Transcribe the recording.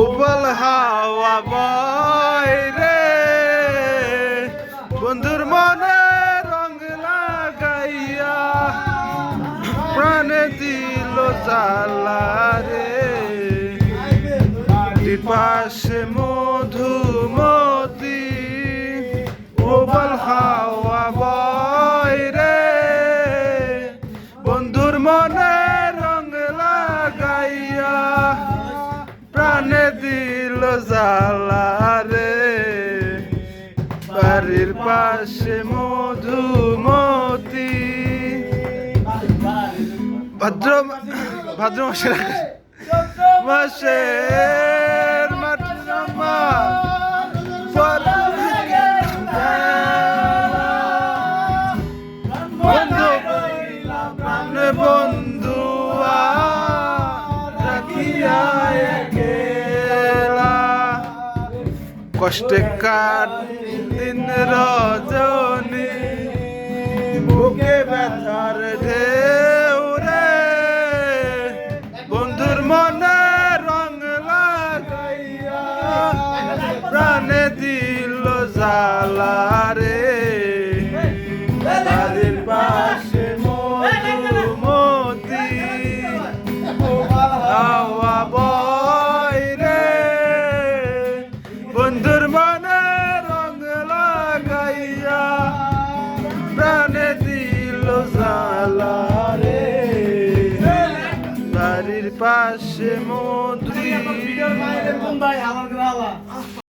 উবল হাওয়া বয় রে। বন্ধুর মনে রং লাগাইয়া প্রাণে দিল জ্বালা রে। পাশে মধুমতি জ্বালা বাড়ির পাশে মধুমতি। ভদ্র ভাদ্র মাসের মাসের কষ্টে কাট দিন রজনী? বুকে ব্যথার ঢেউ রে। বন্ধুর মনে রং লাগাইয়া প্রাণে দিল জ্বালা বন্ধুর মনে রং লাগাইয়া প্রাণে দিল জালা রে। বাড়ির পাশে মন্ত্রী আমার